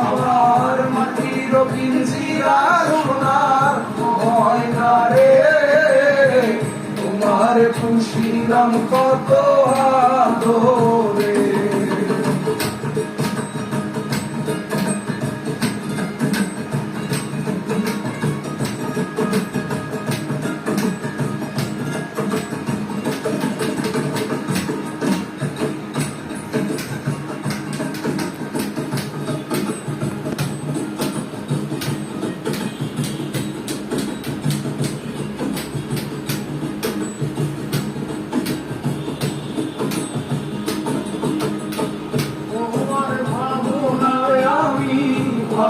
আমার মাটির পিঞ্জিরা সোনার ময়না রে। তোমার খুশিলাম কত আদরে।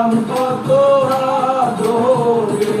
দুশিলাম কত আদরে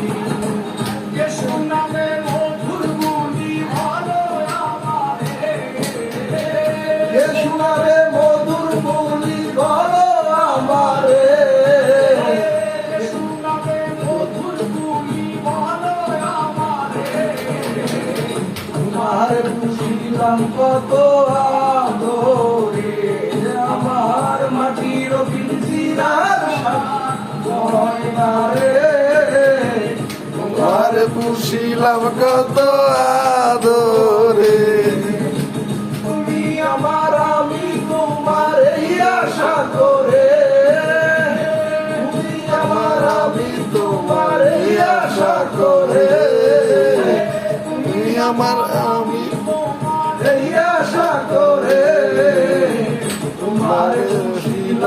বুঝিলাম কত আদরে আমার মাটির পিঞ্জিরার ময়না রে আর পুষিলাম কত আদরে। তুমি আমার আমি তোমার এই আশা করে। তুমি আমার আমি তোমার এই আশা করে।